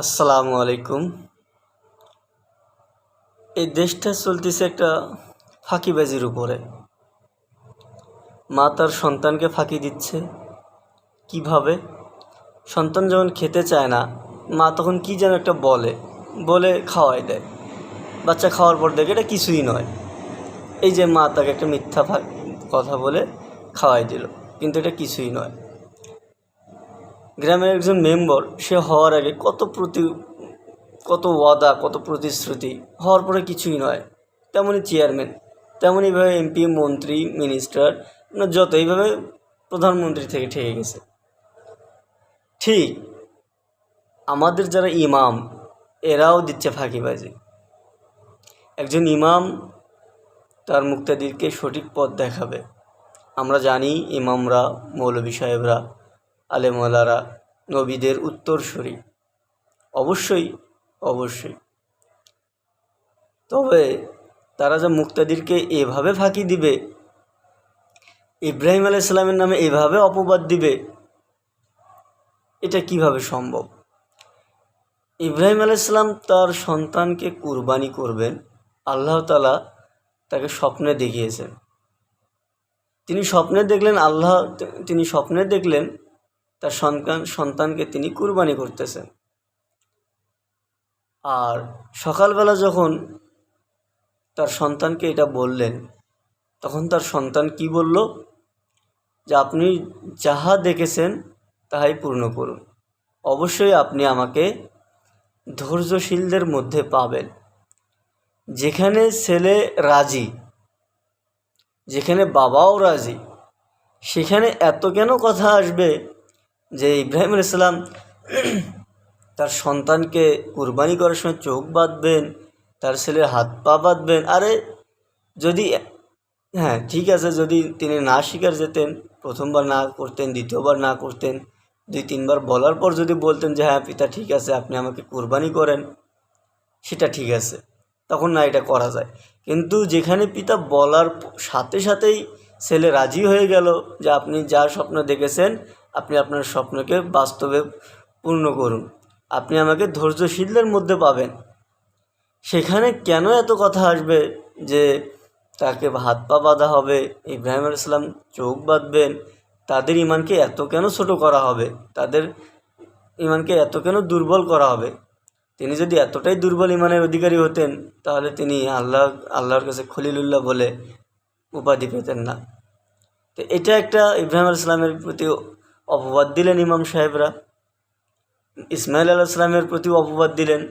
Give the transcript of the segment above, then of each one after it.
আসসালামু আলাইকুম। এই দেশটা চলতেছে একটা ফাঁকিবাজির উপরে। মা তার সন্তানকে ফাঁকি দিচ্ছে। কীভাবে? সন্তান যখন খেতে চায় না, মা তখন কি যেন একটা বলে। বলে খাওয়াই দেয়। বাচ্চা খাওয়ার পর দেখে এটা কিছুই নয়। এই যে মা তাকে একটা মিথ্যা কথা বলে খাওয়াই দিল, কিন্তু এটা কিছুই নয়। গ্রামের একজন মেম্বার, সে হওয়ার আগে কত প্রতি, কত ওয়াদা, কত প্রতিশ্রুতি, হওয়ার পরে কিছুই নয়। তেমনই চেয়ারম্যান তেমনইভাবে এমপি মন্ত্রী মিনিস্টার মানে যত এইভাবে প্রধানমন্ত্রী থেকে ঠেকে গেছে। ঠিক, আমাদের যারা ইমাম, এরাও দিচ্ছে ফাঁকিবাজি। একজন ইমাম তার মুক্তাদিরকে সঠিক পথ দেখাবে। আমরা জানি ইমামরা মৌলবী সাহেবরা আলেমওয়ালারা নবীদের উত্তরসূরি। অবশ্যই অবশ্যই। তবে তারা যে মুক্তাদিরকে এভাবে ফাঁকি দিবে, ইব্রাহিম আলাহ ইসলামের নামে এভাবে অপবাদ দিবে, এটা কীভাবে সম্ভব? ইব্রাহিম ইসলাম তার সন্তানকে কুরবানি করবেন, আল্লাহ তালা তাকে স্বপ্নে দেখিয়েছেন। তিনি স্বপ্নে দেখলেন, আল্লাহ তিনি স্বপ্নে দেখলেন তার সন্তান, সন্তানকে তিনি কুরবানি করতেছেন। আর সকালবেলা যখন তার সন্তানকে এটা বললেন, তখন তার সন্তান কি বলল? যে আপনি যাহা দেখেছেন, তাহাই পূর্ণ করুন। অবশ্যই আপনি আমাকে ধৈর্যশীলদের মধ্যে পাবেন। যেখানে ছেলে রাজি, যেখানে বাবাও রাজি, সেখানে এত কেন কথা আসবে? যে ইব্রাহিম আলাইসাল্লাম তার সন্তানকে কুরবানি করার সময় চোখ বাঁধবেন, তার ছেলের হাত পা বাঁধবেন, আরে যদি হ্যাঁ ঠিক আছে, যদি তিনি না স্বীকার যেতেন, প্রথমবার না করতেন, দ্বিতীয়বার না করতেন, দুই তিনবার বলার পর যদি বলতেন যে হ্যাঁ পিতা, ঠিক আছে, আপনি আমাকে কুরবানি করেন, সেটা ঠিক আছে, তখন না এটা করা যায়। কিন্তু যেখানে পিতা বলার সাথে সাথেই ছেলে রাজি হয়ে গেল যে, আপনি যা স্বপ্ন দেখেছেন আপনি আপনার স্বপ্নকে বাস্তবে পূর্ণ করুন। আপনি আমাকে ধৈর্যশীলদের মধ্যে পাবেন। সেখানে কেন এত কথা আসবে যে তাকে হাত পা বাঁধা হবে, ইব্রাহিম আলাইসাল্লাম চোখ বাঁধবেন, তাদের ইমানকে এত কেন ছোট করা হবে? তাদের ইমানকে এত কেন দুর্বল করা হবে? তিনি যদি এতটাই দুর্বল ইমানের অধিকারী হতেন, তাহলে তিনি আল্লাহ, আল্লাহর কাছে খলিলুল্লাহ বলে উপাধি পেতেন না। তো এটা একটা ইব্রাহিম ইসলামের প্রতি অপবাদ দিলেন ইমাম সাহেবরা। ইসমাইল আলাহ ইসলামের প্রতি অপবাদ দিলেন।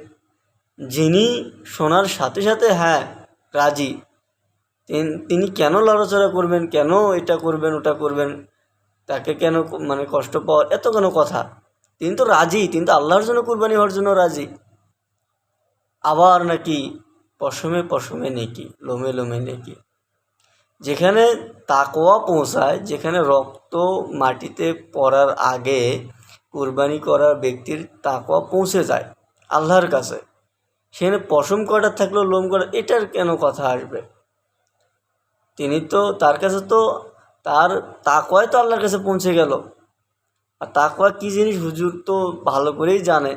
যিনি শোনার সাথে সাথে হ্যাঁ রাজি। তিনি কেন লড়াচড়া করবেন, কেন এটা করবেন, ওটা করবেন, তাকে কেন মানে কষ্ট পাওয়ার, এত কেন কথা? তিনি তো রাজি, তিনি তো আল্লাহর জন্য কুরবানি হওয়ার জন্য রাজি। আবার নাকি পশমে পশমে নেকি, লোমে লোমে নেকি। যেখানে তাকোয়া পৌঁছায়, যেখানে রক্ত মাটিতে পড়ার আগে কুরবানি করার ব্যক্তির তাকোয়া পৌঁছে যায় আল্লাহর কাছে। সেখানে পশম কটা থাকলেও লোম কটা এটার কেন কথা আসবে? তিনি তো তার কাছে তো, তার তাকওয়াই তো আল্লাহর কাছে পৌঁছে গেল। আর তাকওয়া কী জিনিস হুজুর তো ভালো করেই জানে।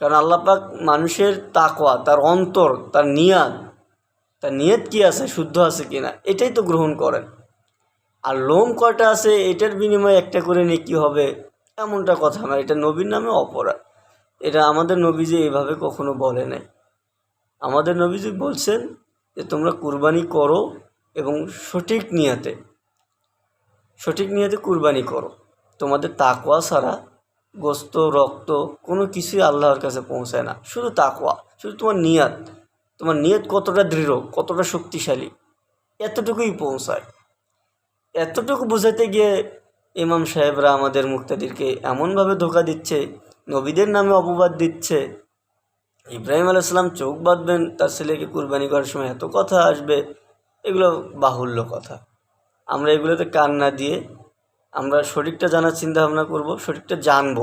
কারণ আল্লাহ পাক মানুষের তাকওয়া, তার অন্তর, তার নিয়াত তার নিয়ত কি আছে? শুদ্ধ আছে কিনা? এটাই তো গ্রহণ করেন। আর লোম কয়টা আছে? এটার বিনিময়ে একটা করে নিয়ে কী হবে? এমনটা কথা না। এটা নবীর নামে অপরাধ। এটা আমাদের নবীজি এভাবে কখনো বলে নাই। আমাদের নবীজি বলছেন যে, তোমরা কুরবানি করো এবং সঠিক নিয়াতে সঠিক নিয়াতে কুরবানি করো। তোমাদের তাকোয়া ছাড়া গোস্ত, রক্ত কোনো কিছুই আল্লাহর কাছে পৌঁছায় না। শুধু তাকোয়া শুধু তোমার নিয়াত। তোমার নিয়ত কতটা দৃঢ়, কতটা শক্তিশালী, এতটুকুই পৌঁছায়। এতটুকু বোঝাতে গিয়ে ইমাম সাহেবরা আমাদের মুক্তাদিরকে এমনভাবে ধোকা দিচ্ছে, নবীদের নামে অপবাদ দিচ্ছে। ইব্রাহিম আলাইসাল্লাম চোখ বাঁধবেন, তার ছেলেকে কুরবানি করার সময় এত কথা আসবে, এগুলো বাহুল্য কথা। আমরা এগুলোতে কান না দিয়ে আমরা শরীরটা জানার চিন্তা ভাবনা করব শরীরটা জানব।